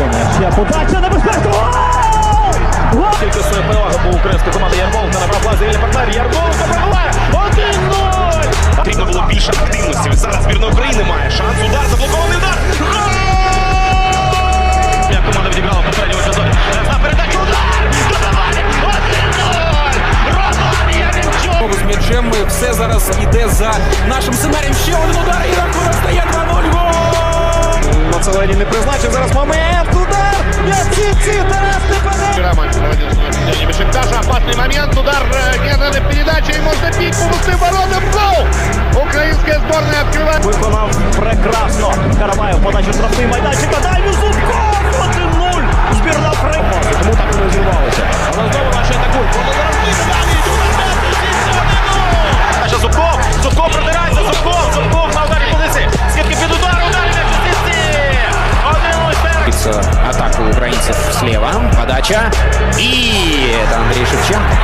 Ще подача небезпечно! Тільки своя перевага по українській команді Ярмолка на проплазі Ілля Партнер. Ярмолка провела! 1-0! Потрібно було більше активності. Зараз збірна України має шанс. Удар, заблокований удар! Як команда відіграла попереднього сезоні. Раз на передачу удар! 1-0! Розлад Яремчук! З м'ячем все зараз іде за нашим сценарієм. Ще один удар! Гол! Мацелені не призначив зараз момент. Удар! М'ясиці! Тарас Степаненко! Роман проводил наблюдение Бешикташа. Опасный момент. Удар э, Гернана передача. И можно бить по пустым воротам. Гол! Украинская сборная открывает. Виконав прекрасно. Караваєв 1-0 атаку украинцев слева. Подача. И это Андрей Шевченко. 1-1.